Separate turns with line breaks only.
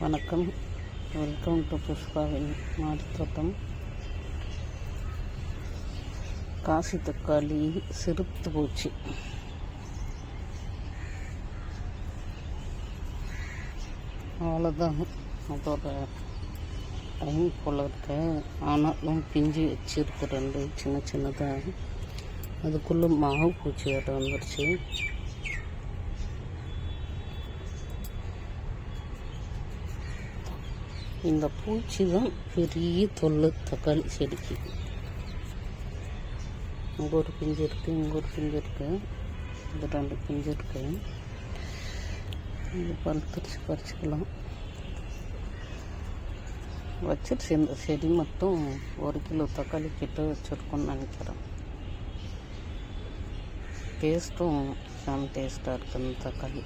வணக்கம். Welcome to புஷ்பாவின் மாடித்தோட்டம் காசி தக்காளி சிறுத்து போச்சு. அவ்வளோதான் அதோட டைம் போல் இருக்கு. ஆனாலும் பிஞ்சு வச்சிருக்கு ரெண்டு. சின்ன சின்னதாக அதுக்குள்ளே மாவு பூச்சி வேறு வந்துருச்சு. இந்த பூச்சி தான் பெரிய தொல்லை தக்காளி செடிக்கு. இங்கே ஒரு பிஞ்சு இருக்குது இங்கே ஒரு பிஞ்சு இருக்குது இது ரெண்டு பிஞ்சு இருக்குது இது பழுத்துருச்சு பறிச்சுக்கலாம். வச்சிருச்சு இந்த செடி மட்டும் ஒரு கிலோ தக்காளி கிட்ட வச்சுருக்கோன்னு நினைக்கிறேன். டேஸ்ட்டும் செம் டேஸ்ட்டாக இருக்குது இந்த தக்காளி.